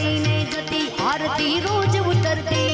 गति में आरती रोज उतरती।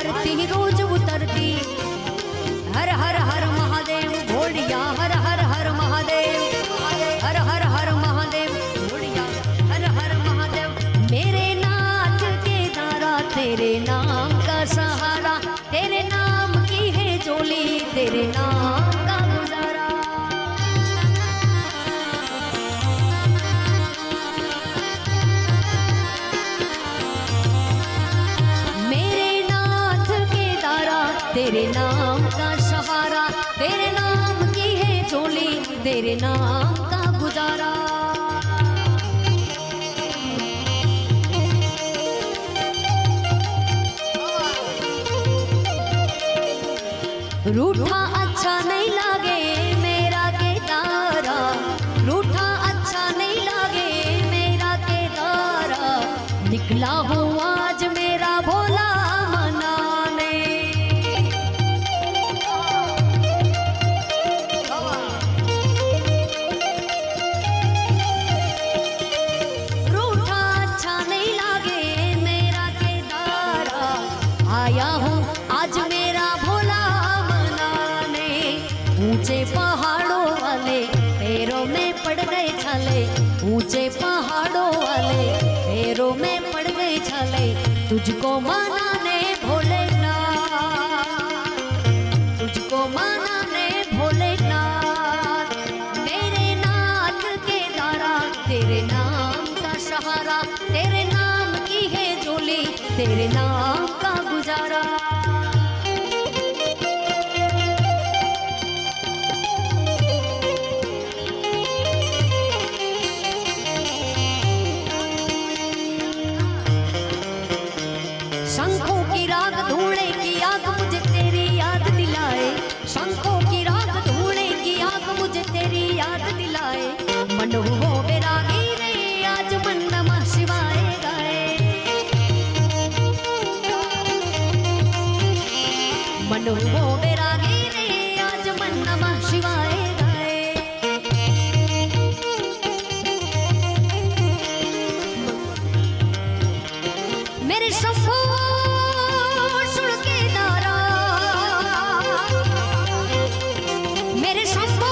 आरती रोज उतरती। हर हर का गुजारा। रूठा ऊँचे पहाड़ों वाले, पैरों में पड़ गए छाले। ऊँचे पहाड़ों वाले, पैरों में पड़ गए छाले। तुझको मान i'm somebody.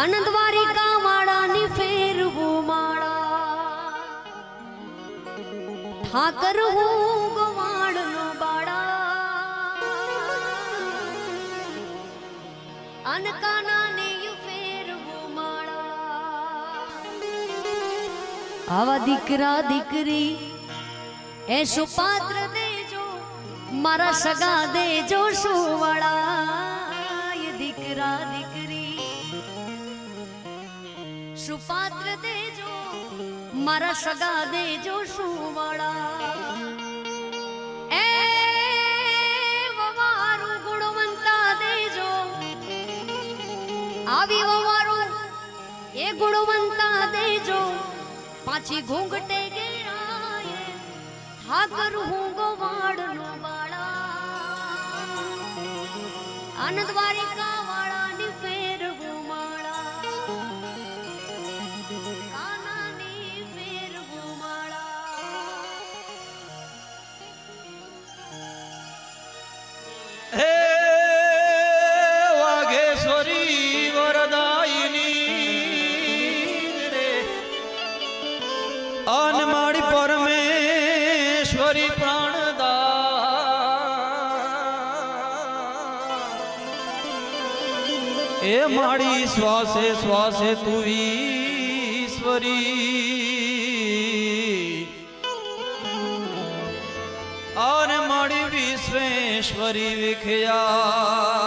અનંતવારિકા માળાની ફેરવું માળા. ઠાકર હું ગવાડનો બાળા. અનકાના ને ફેરવું માળા. આવા દીકરા દીકરી એસો પાત્ર દેજો, મારા સગા દેજો સુવાળા શું દેજો, મારા સગા દેજો શું વાળા એ વવારું ગુણવંતા દેજો, આવી વવારું એ ગુણવંતા દેજો. પાછી ઘૂંઘટે ગેરાય હા કરું હું ગોવાડનો વાળા અનદ્વારિકા માળી શ્વાસે શ્વાસે તું ઈશ્વરી. આને માળી વિશ્વેશ્વરી વિખયા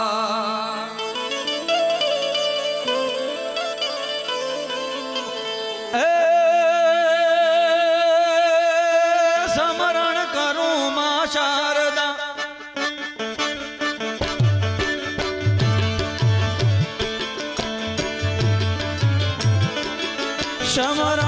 সমর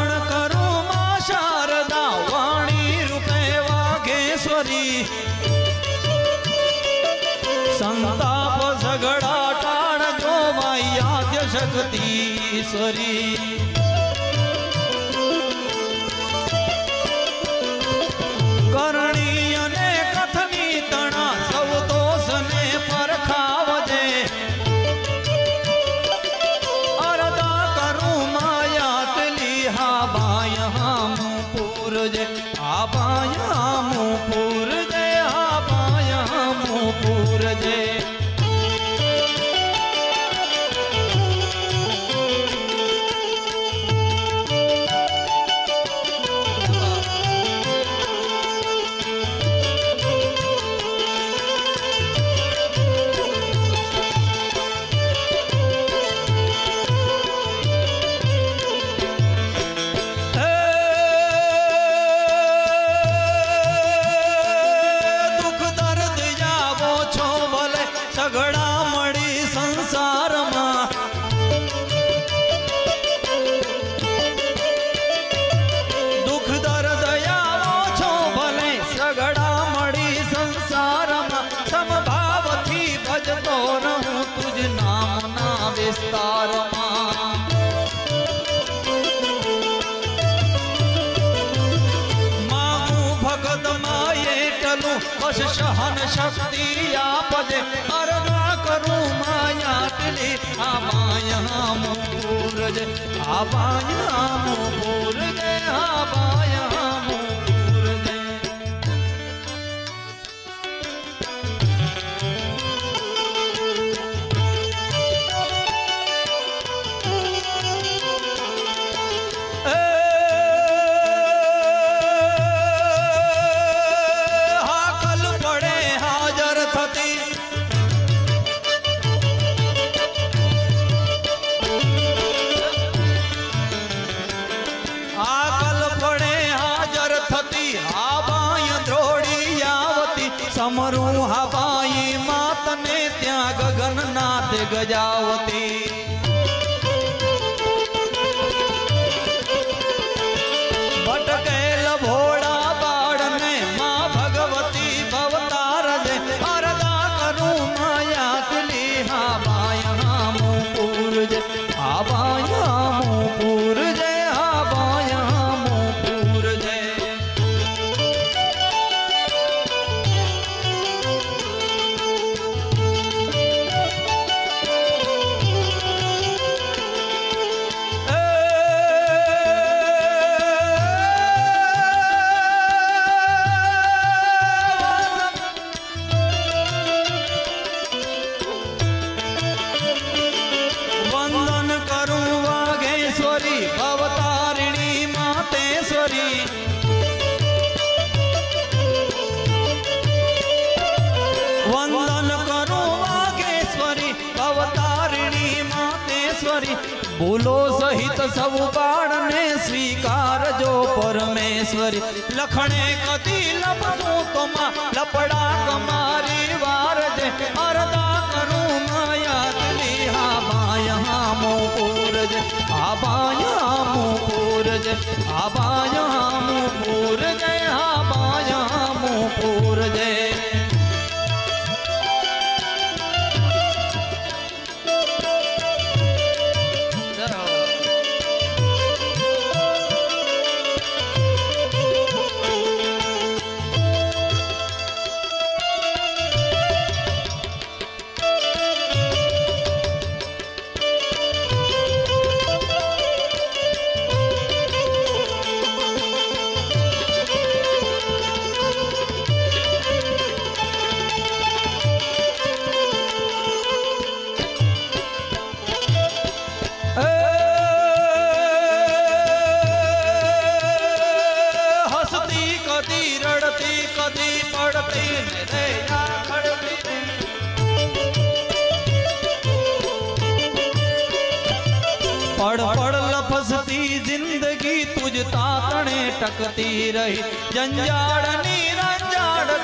બસ અરના કરું માયાટલી આ માયા મૂરજે આ માયા મૂરજે માતને નાથ ગજાવતી. પૂરજે આ બાયા મો रही जंजाड़ नी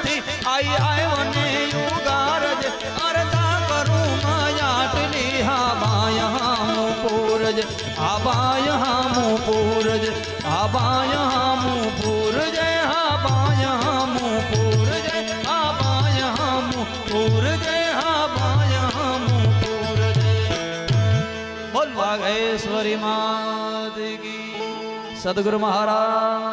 थी आई आए वने युगारज अरता करूँ मायाटनी हा माया मु पूरज। आबाय हा मु पूरज आबाय हा मु पूरज हा बाय हा मु पूरज आबाय हा मु पूरज हा बाय मु पूरज। बोल वागेश्वरी मात की सदगुरु महाराज।